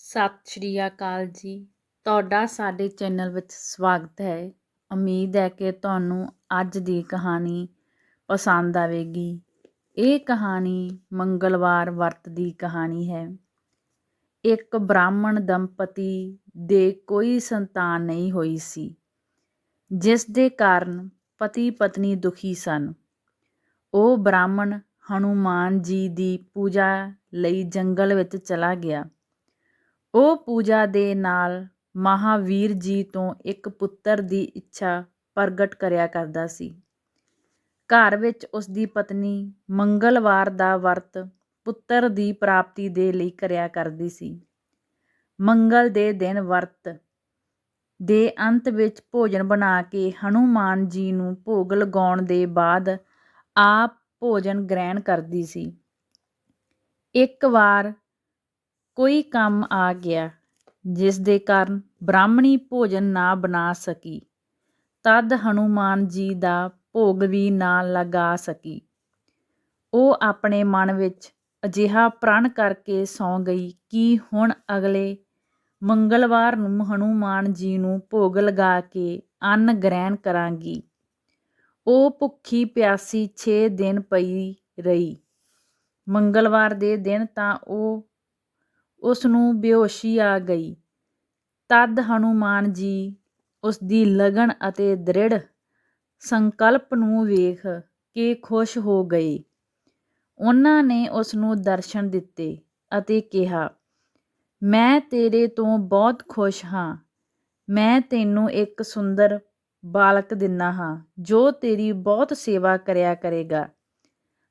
ਸਤਿ ਸ਼੍ਰੀ ਅਕਾਲ ਜੀ। ਤੁਹਾਡਾ ਸਾਡੇ ਚੈਨਲ ਵਿੱਚ ਸਵਾਗਤ ਹੈ। ਉਮੀਦ ਹੈ ਕਿ ਤੁਹਾਨੂੰ ਅੱਜ ਦੀ ਕਹਾਣੀ ਪਸੰਦ ਆਵੇਗੀ। ਇਹ ਕਹਾਣੀ ਮੰਗਲਵਾਰ ਵਰਤ ਦੀ ਕਹਾਣੀ ਹੈ। ਇੱਕ ਬ੍ਰਾਹਮਣ ਦੰਪਤੀ ਦੇ ਕੋਈ ਸੰਤਾਨ ਨਹੀਂ ਹੋਈ ਸੀ, ਜਿਸ ਦੇ ਕਾਰਨ ਪਤੀ ਪਤਨੀ ਦੁਖੀ ਸਨ। ਉਹ ਬ੍ਰਾਹਮਣ ਹਨੂਮਾਨ ਜੀ ਦੀ ਪੂਜਾ ਲਈ ਜੰਗਲ ਵਿੱਚ ਚਲਾ ਗਿਆ। ਉਹ ਪੂਜਾ ਦੇ ਨਾਲ ਮਹਾਵੀਰ ਜੀ ਤੋਂ ਇੱਕ ਪੁੱਤਰ ਦੀ ਇੱਛਾ ਪ੍ਰਗਟ ਕਰਿਆ ਕਰਦਾ ਸੀ। ਘਰ ਵਿੱਚ ਉਸਦੀ ਪਤਨੀ ਮੰਗਲਵਾਰ ਦਾ ਵਰਤ ਪੁੱਤਰ ਦੀ ਪ੍ਰਾਪਤੀ ਦੇ ਲਈ ਕਰਿਆ ਕਰਦੀ ਸੀ। ਮੰਗਲ ਦੇ ਦਿਨ ਵਰਤ ਦੇ ਅੰਤ ਵਿੱਚ ਭੋਜਨ ਬਣਾ ਕੇ ਹਨੂਮਾਨ ਜੀ ਨੂੰ ਭੋਗ ਲਗਾਉਣ ਦੇ ਬਾਅਦ ਆਪ ਭੋਜਨ ਗ੍ਰਹਿਣ ਕਰਦੀ ਸੀ। ਇੱਕ ਵਾਰ ਕੋਈ ਕੰਮ ਆ ਗਿਆ ਜਿਸ ਦੇ ਕਾਰਨ ਬ੍ਰਾਹਮਣੀ ਭੋਜਨ ਨਾ ਬਣਾ ਸਕੀ, ਤਦ ਹਨੂੰਮਾਨ ਜੀ ਦਾ ਭੋਗ ਵੀ ਨਾ ਲਗਾ ਸਕੀ। ਉਹ ਆਪਣੇ ਮਨ ਵਿੱਚ ਅਜਿਹਾ ਪ੍ਰਣ ਕਰਕੇ ਸੌਂ ਗਈ ਕਿ ਹੁਣ ਅਗਲੇ ਮੰਗਲਵਾਰ ਨੂੰ ਹਨੂੰਮਾਨ ਜੀ ਨੂੰ ਭੋਗ ਲਗਾ ਕੇ ਅੰਨ ਗ੍ਰਹਿਣ ਕਰਾਂਗੀ। ਉਹ ਭੁੱਖੀ ਪਿਆਸੀ 6 ਦਿਨ ਪਈ ਰਹੀ। ਮੰਗਲਵਾਰ ਦੇ ਦਿਨ ਤਾਂ ਉਹ ਉਸ ਨੂੰ ਬੇਹੋਸ਼ੀ ਆ ਗਈ। ਤਦ ਹਨੂਮਾਨ ਜੀ ਉਸ ਦੀ ਲਗਨ ਅਤੇ ਦ੍ਰਿੜ ਸੰਕਲਪ ਨੂੰ ਵੇਖ ਕੇ ਖੁਸ਼ ਹੋ ਗਏ। ਉਹਨਾਂ ਨੇ ਉਸ ਨੂੰ ਦਰਸ਼ਨ ਦਿੱਤੇ ਅਤੇ ਕਿਹਾ, ਮੈਂ ਤੇਰੇ ਤੋਂ ਬਹੁਤ ਖੁਸ਼ ਹਾਂ। ਮੈਂ ਤੈਨੂੰ ਇੱਕ ਸੁੰਦਰ ਬਾਲਕ ਦਿੰਨਾ ਹਾਂ, ਜੋ ਤੇਰੀ ਬਹੁਤ ਸੇਵਾ ਕਰਿਆ ਕਰੇਗਾ।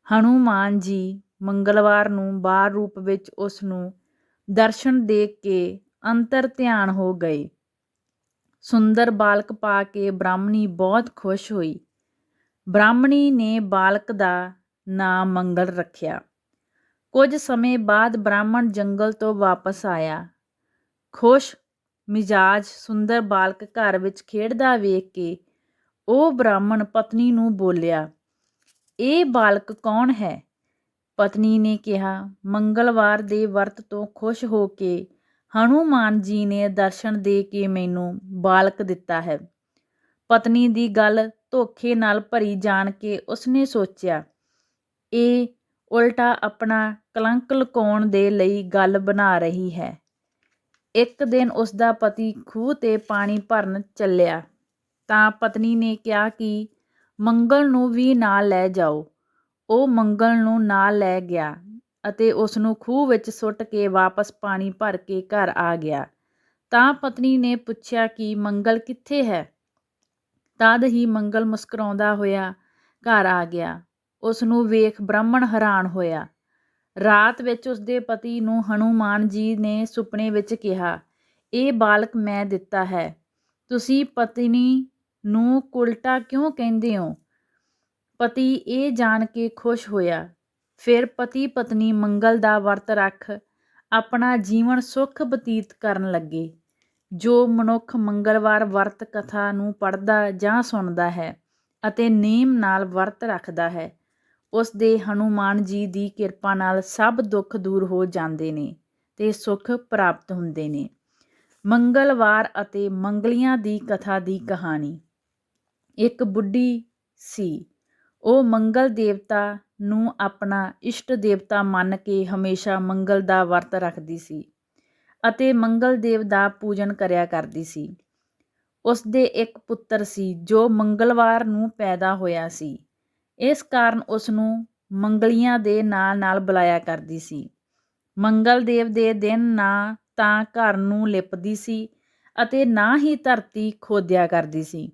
ਹਨੂਮਾਨ ਜੀ ਮੰਗਲਵਾਰ ਨੂੰ ਬਾਰ ਰੂਪ ਵਿੱਚ ਉਸ ਨੂੰ ਦਰਸ਼ਨ ਦੇਖ ਕੇ ਅੰਤਰ ਧਿਆਨ ਹੋ ਗਏ। ਸੁੰਦਰ ਬਾਲਕ ਪਾ ਕੇ ਬ੍ਰਾਹਮਣੀ ਬਹੁਤ ਖੁਸ਼ ਹੋਈ। ਬ੍ਰਾਹਮਣੀ ਨੇ ਬਾਲਕ ਦਾ ਨਾਮ ਮੰਗਲ ਰੱਖਿਆ। ਕੁਝ ਸਮੇਂ ਬਾਅਦ ਬ੍ਰਾਹਮਣ ਜੰਗਲ ਤੋਂ ਵਾਪਸ ਆਇਆ। ਖੁਸ਼ ਮਿਜਾਜ ਸੁੰਦਰ ਬਾਲਕ ਘਰ ਵਿੱਚ ਖੇਡਦਾ ਵੇਖ ਕੇ ਉਹ ਬ੍ਰਾਹਮਣ ਪਤਨੀ ਨੂੰ ਬੋਲਿਆ, ਇਹ ਬਾਲਕ ਕੌਣ ਹੈ? ਪਤਨੀ ਨੇ ਕਿਹਾ, ਮੰਗਲਵਾਰ ਦੇ ਵਰਤ ਤੋਂ ਖੁਸ਼ ਹੋ ਕੇ ਹਨੂਮਾਨ ਜੀ ਨੇ ਦਰਸ਼ਨ ਦੇ ਕੇ ਮੈਨੂੰ ਬਾਲਕ ਦਿੱਤਾ ਹੈ। ਪਤਨੀ ਦੀ ਗੱਲ ਧੋਖੇ ਨਾਲ ਭਰੀ ਜਾਣ ਕੇ ਉਸਨੇ ਸੋਚਿਆ, ਇਹ ਉਲਟਾ ਆਪਣਾ ਕਲੰਕ ਲੁਕਾਉਣ ਦੇ ਲਈ ਗੱਲ ਬਣਾ ਰਹੀ ਹੈ। ਇੱਕ ਦਿਨ ਉਸ ਦਾ ਪਤੀ ਖੂਹ ਤੇ ਪਾਣੀ ਭਰਨ ਚੱਲਿਆ। ਤਾਂ ਪਤਨੀ ਨੇ ਕਿਹਾ ਕਿ ਮੰਗਲ ਨੂੰ ਵੀ ਨਾਲ ਲੈ ਜਾਓ। ਉਹ ਮੰਗਲ ਨੂੰ ਨਾਲ ਲੈ ਗਿਆ ਅਤੇ ਉਸ ਨੂੰ ਖੂਹ ਵਿੱਚ ਸੁੱਟ ਕੇ ਵਾਪਸ ਪਾਣੀ ਭਰ ਕੇ ਘਰ ਆ ਗਿਆ। ਤਾਂ ਪਤਨੀ ਨੇ ਪੁੱਛਿਆ ਕਿ ਮੰਗਲ ਕਿੱਥੇ ਹੈ? ਤਦ ਹੀ ਮੰਗਲ ਮੁਸਕਰਾਉਂਦਾ ਹੋਇਆ ਘਰ ਆ ਗਿਆ। ਉਸ ਨੂੰ ਵੇਖ ਬ੍ਰਾਹਮਣ ਹੈਰਾਨ ਹੋਇਆ। ਰਾਤ ਵਿੱਚ ਉਸਦੇ ਪਤੀ ਨੂੰ ਹਨੂਮਾਨ ਜੀ ਨੇ ਸੁਪਨੇ ਵਿੱਚ ਕਿਹਾ, ਇਹ ਬਾਲਕ ਮੈਂ ਦਿੱਤਾ ਹੈ। ਤੁਸੀਂ ਪਤਨੀ ਨੂੰ ਉਲਟਾ ਕਿਉਂ ਕਹਿੰਦੇ ਹੋ? ਪਤੀ ਇਹ ਜਾਣ ਕੇ ਖੁਸ਼ ਹੋਇਆ। ਫਿਰ ਪਤੀ ਪਤਨੀ ਮੰਗਲ ਦਾ ਵਰਤ ਰੱਖ ਆਪਣਾ ਜੀਵਨ ਸੁਖ ਬਤੀਤ ਕਰਨ ਲੱਗੇ। ਜੋ ਮਨੁੱਖ ਮੰਗਲਵਾਰ ਵਰਤ ਕਥਾ ਨੂੰ ਪੜ੍ਹਦਾ ਜਾਂ ਸੁਣਦਾ ਹੈ ਅਤੇ ਨੇਮ ਨਾਲ ਵਰਤ ਰੱਖਦਾ ਹੈ, ਉਸ ਦੇ ਹਨੂਮਾਨ ਜੀ ਦੀ ਕਿਰਪਾ ਨਾਲ ਸਭ ਦੁੱਖ ਦੂਰ ਹੋ ਜਾਂਦੇ ਨੇ ਤੇ ਸੁੱਖ ਪ੍ਰਾਪਤ ਹੁੰਦੇ ਨੇ। ਮੰਗਲਵਾਰ ਅਤੇ ਮੰਗਲੀਆਂ ਦੀ ਕਥਾ ਦੀ ਕਹਾਣੀ। ਇੱਕ ਬੁੱਢੀ ਸੀ। ਉਹ ਮੰਗਲ ਦੇਵਤਾ ਨੂੰ ਆਪਣਾ ਇਸ਼ਟ ਦੇਵਤਾ ਮੰਨ ਕੇ ਹਮੇਸ਼ਾ ਮੰਗਲ ਦਾ ਵਰਤ ਰੱਖਦੀ ਸੀ ਅਤੇ ਮੰਗਲ ਦੇਵ ਦਾ ਪੂਜਨ ਕਰਿਆ ਕਰਦੀ ਸੀ। ਉਸ ਦੇ ਇੱਕ ਪੁੱਤਰ ਸੀ ਜੋ ਮੰਗਲਵਾਰ ਨੂੰ ਪੈਦਾ ਹੋਇਆ ਸੀ। ਇਸ ਕਾਰਨ ਉਸ ਨੂੰ ਮੰਗਲੀਆਂ ਦੇ ਨਾਲ ਨਾਲ ਬੁਲਾਇਆ ਕਰਦੀ ਸੀ। ਮੰਗਲ ਦੇਵ ਦੇ ਦਿਨ ਨਾ ਤਾਂ ਘਰ ਨੂੰ ਲਿਪਦੀ ਸੀ ਅਤੇ ਨਾ ਹੀ ਧਰਤੀ ਖੋਦਿਆ ਕਰਦੀ ਸੀ।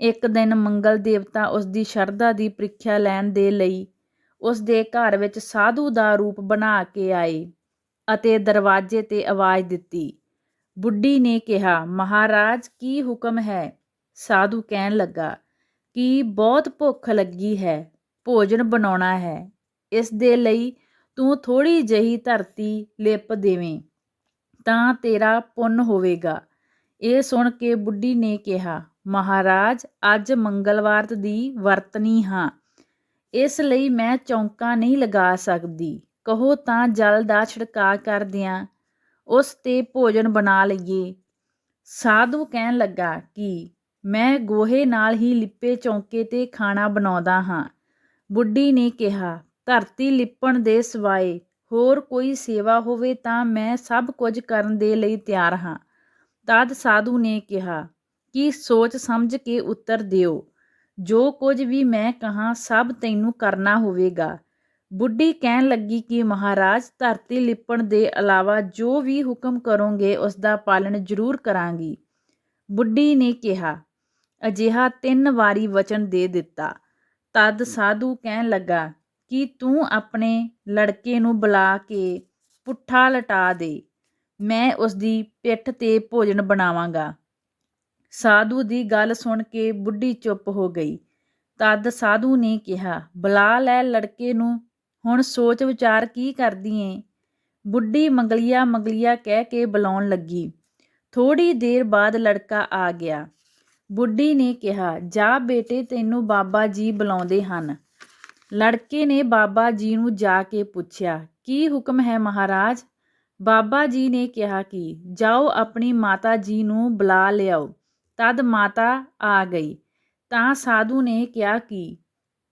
ਇੱਕ ਦਿਨ ਮੰਗਲ ਦੇਵਤਾ ਉਸ ਦੀ ਸ਼ਰਧਾ ਦੀ ਪ੍ਰੀਖਿਆ ਲੈਣ ਦੇ ਲਈ ਉਸ ਦੇ ਘਰ ਵਿੱਚ ਸਾਧੂ ਦਾ ਰੂਪ ਬਣਾ ਕੇ ਆਏ ਅਤੇ ਦਰਵਾਜ਼ੇ ਤੇ ਆਵਾਜ਼ ਦਿੱਤੀ, ਬੁੱਢੀ ਨੇ ਕਿਹਾ, ਮਹਾਰਾਜ, ਕੀ ਹੁਕਮ ਹੈ? ਸਾਧੂ ਕਹਿਣ ਲੱਗਾ, ਕਿ ਬਹੁਤ ਭੁੱਖ ਲੱਗੀ ਹੈ, ਭੋਜਨ ਬਣਾਉਣਾ ਹੈ। ਇਸ ਦੇ ਲਈ ਤੂੰ ਥੋੜੀ ਜਹੀ ਧਰਤੀ ਲਿਪ ਦੇਵੇਂ, ਤਾਂ ਤੇਰਾ ਪੁੰਨ ਹੋਵੇਗਾ। ਇਹ ਸੁਣ ਕੇ ਬੁੱਢੀ ਨੇ ਕਿਹਾ ਮਹਾਰਾਜ, ਅੱਜ ਮੰਗਲਵਾਰ ਦੀ ਵਰਤਨੀ ਹਾਂ। ਇਸ ਲਈ ਮੈਂ ਚੌਂਕਾ ਨਹੀਂ ਲਗਾ ਸਕਦੀ। ਕਹੋ ਤਾਂ ਜਲ ਦਾ ਛਿੜਕਾ ਕਰ ਦਿਆਂ, ਉਸ ਤੇ ਭੋਜਨ ਬਣਾ ਲਈਏ। ਸਾਧੂ ਕਹਿਣ ਲੱਗਾ ਕਿ ਮੈਂ ਗੋਹੇ ਨਾਲ ਹੀ ਲਿੱਪੇ ਚੌਂਕੇ ਤੇ ਖਾਣਾ ਬਣਾਉਂਦਾ ਹਾਂ। ਬੁੱਢੀ ਨੇ ਕਿਹਾ, ਧਰਤੀ ਲਿਪਣ ਦੇ ਸਿਵਾਏ ਹੋਰ ਕੋਈ ਸੇਵਾ ਹੋਵੇ ਤਾਂ ਮੈਂ ਸਭ ਕੁਝ ਕਰਨ ਦੇ ਲਈ ਤਿਆਰ ਹਾਂ। ਤਦ ਸਾਧੂ ਨੇ ਕਿਹਾ ਕਿ ਸੋਚ ਸਮਝ ਕੇ ਉੱਤਰ ਦਿਓ। ਜੋ ਕੁਝ ਵੀ ਮੈਂ ਕਹਾਂ, ਸਭ ਤੈਨੂੰ ਕਰਨਾ ਹੋਵੇਗਾ। ਬੁੱਢੀ ਕਹਿਣ ਲੱਗੀ ਕਿ ਮਹਾਰਾਜ, ਧਰਤੀ ਲਿਪਣ ਦੇ ਇਲਾਵਾ ਜੋ ਵੀ ਹੁਕਮ ਕਰੋਗੇ, ਉਸ ਦਾ ਪਾਲਣ ਜ਼ਰੂਰ ਕਰਾਂਗੀ। ਬੁੱਢੀ ਨੇ ਕਿਹਾ, ਅਜਿਹਾ ਤਿੰਨ ਵਾਰੀ ਵਚਨ ਦੇ ਦਿੱਤਾ। ਤਦ ਸਾਧੂ ਕਹਿਣ ਲੱਗਾ, ਕਿ ਤੂੰ ਆਪਣੇ ਲੜਕੇ ਨੂੰ ਬੁਲਾ ਕੇ ਪੁੱਠਾ ਲਟਾ ਦੇ। ਮੈਂ ਉਸ ਦੀ ਪਿੱਠ ਤੇ ਭੋਜਨ ਬਣਾਵਾਂਗਾ। ਸਾਧੂ ਦੀ ਗੱਲ ਸੁਣ ਕੇ ਬੁੱਢੀ ਚੁੱਪ ਹੋ ਗਈ। ਤਦ ਸਾਧੂ ਨੇ ਕਿਹਾ, ਬੁਲਾ ਲੈ ਲੜਕੇ ਨੂੰ, ਹੁਣ ਸੋਚ ਵਿਚਾਰ ਕੀ ਕਰਦੀ ਏ? ਬੁੱਢੀ ਮੰਗਲੀਆ ਮੰਗਲੀਆ ਕਹਿ ਕੇ ਬੁਲਾਉਣ ਲੱਗੀ। ਥੋੜੀ ਦੇਰ ਬਾਅਦ ਲੜਕਾ ਆ ਗਿਆ। ਬੁੱਢੀ ਨੇ ਕਿਹਾ, ਜਾ ਬੇਟੇ, ਤੈਨੂੰ ਬਾਬਾ ਜੀ ਬੁਲਾਉਂਦੇ ਹਨ। ਲੜਕੇ ਨੇ ਬਾਬਾ ਜੀ ਨੂੰ ਜਾ ਕੇ ਪੁੱਛਿਆ, ਕੀ ਹੁਕਮ ਹੈ ਮਹਾਰਾਜ? ਬਾਬਾ ਜੀ ਨੇ ਕਿਹਾ ਕਿ, ਜਾਓ, ਆਪਣੀ ਮਾਤਾ ਜੀ ਨੂੰ ਬੁਲਾ ਲਿਆਓ। ਤਦ ਮਾਤਾ ਆ ਗਈ। ਤਾਂ ਸਾਧੂ ਨੇ ਕਿਹਾ ਕਿ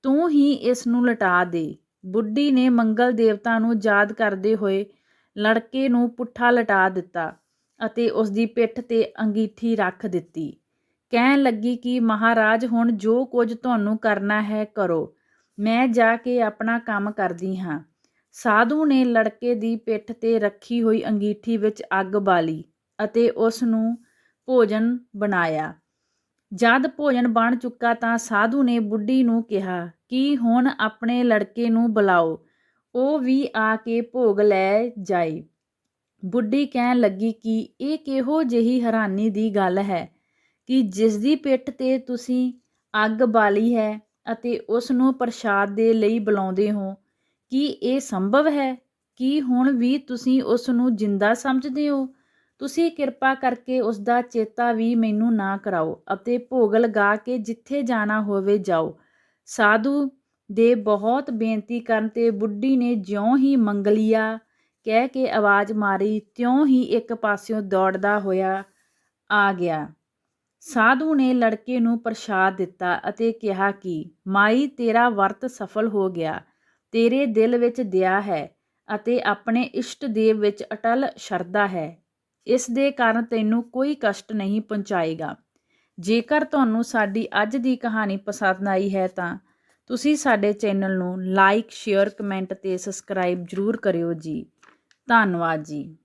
ਤੂੰ ਹੀ ਇਸ ਨੂੰ ਲਟਾ ਦੇ। ਬੁੱਢੀ ਨੇ ਮੰਗਲ ਦੇਵਤਾ ਨੂੰ ਯਾਦ ਕਰਦੇ ਹੋਏ ਲੜਕੇ ਨੂੰ ਪੁੱਠਾ ਲਟਾ ਦਿੱਤਾ ਅਤੇ ਉਸ ਦੀ ਪਿੱਠ ਤੇ ਅੰਗੀਠੀ ਰੱਖ ਦਿੱਤੀ। ਕਹਿਣ ਲੱਗੀ ਕਿ ਮਹਾਰਾਜ, ਹੁਣ ਜੋ ਕੁਝ ਤੁਹਾਨੂੰ ਕਰਨਾ ਹੈ ਕਰੋ। ਮੈਂ ਜਾ ਕੇ ਆਪਣਾ ਕੰਮ ਕਰਦੀ ਹਾਂ। ਸਾਧੂ ਨੇ ਲੜਕੇ ਦੀ ਪਿੱਠ ਤੇ ਰੱਖੀ ਹੋਈ ਅੰਗੀਠੀ ਵਿੱਚ ਅੱਗ ਬਾਲੀ ਅਤੇ ਉਸ ਨੂੰ ਭੋਜਨ ਬਣਾਇਆ। ਜਦ ਭੋਜਨ ਬਣ ਚੁੱਕਾ ਤਾਂ ਸਾਧੂ ਨੇ ਬੁੱਢੀ ਨੂੰ ਕਿਹਾ, ਕਿ ਹੁਣ ਆਪਣੇ ਲੜਕੇ ਨੂੰ ਬੁਲਾਓ? ਉਹ ਵੀ ਆ ਕੇ ਭੋਗ ਲੈ ਜਾਏ। ਬੁੱਢੀ ਕਹਿਣ ਲੱਗੀ ਕਿ ਇਹ ਕਿਹੋ ਜਿਹੀ ਹੈਰਾਨੀ ਦੀ ਗੱਲ ਹੈ ਕਿ ਜਿਸ ਦੀ ਪਿੱਠ ਤੇ ਤੁਸੀਂ ਅੱਗ ਬਾਲੀ ਹੈ ਅਤੇ ਉਸ ਨੂੰ ਪ੍ਰਸ਼ਾਦ ਦੇ ਲਈ ਬੁਲਾਉਂਦੇ ਹੋ, ਕੀ ਇਹ ਸੰਭਵ ਹੈ? ਕੀ ਹੁਣ ਵੀ ਤੁਸੀਂ ਉਸ ਨੂੰ ਜਿੰਦਾ ਸਮਝਦੇ ਹੋ? ਤੁਸੀਂ ਕਿਰਪਾ ਕਰਕੇ ਉਸ ਦਾ ਚੇਤਾ ਵੀ ਮੈਨੂੰ ਨਾ ਕਰਾਓ ਅਤੇ ਭੋਗ ਲਗਾ ਕੇ ਜਿੱਥੇ ਜਾਣਾ ਹੋਵੇ ਜਾਓ। ਸਾਧੂ ਦੇ ਬਹੁਤ ਬੇਨਤੀ ਕਰਨ ਤੇ ਬੁੱਢੀ ਨੇ ਜਿਉਂ ਹੀ ਮੰਗਲੀਆ ਕਹਿ ਕੇ ਆਵਾਜ਼ ਮਾਰੀ, ਤਿਉਂ ਹੀ ਇੱਕ ਪਾਸਿਓਂ ਦੌੜਦਾ ਹੋਇਆ ਆ ਗਿਆ। ਸਾਧੂ ਨੇ ਲੜਕੇ ਨੂੰ ਪ੍ਰਸ਼ਾਦ ਦਿੱਤਾ ਅਤੇ ਕਿਹਾ ਕਿ, ਮਾਈ, ਤੇਰਾ ਵਰਤ ਸਫਲ ਹੋ ਗਿਆ। ਤੇਰੇ ਦਿਲ ਵਿੱਚ ਦਇਆ ਹੈ ਅਤੇ ਆਪਣੇ ਇਸ਼ਟ ਦੇਵ ਵਿੱਚ ਅਟਲ ਸ਼ਰਧਾ ਹੈ। ਇਸ ਦੇ ਕਾਰਨ ਤੈਨੂੰ ਕੋਈ ਕਸ਼ਟ ਨਹੀਂ ਪਹੁੰਚਾਏਗਾ। ਜੇਕਰ ਤੁਹਾਨੂੰ ਸਾਡੀ ਅੱਜ ਦੀ ਕਹਾਣੀ ਪਸੰਦ ਆਈ ਹੈ ਤਾਂ ਤੁਸੀਂ ਸਾਡੇ ਚੈਨਲ ਨੂੰ ਲਾਈਕ ਸ਼ੇਅਰ ਕਮੈਂਟ ਤੇ ਸਬਸਕ੍ਰਾਈਬ ਜ਼ਰੂਰ ਕਰਿਓ ਜੀ। ਧੰਨਵਾਦ ਜੀ।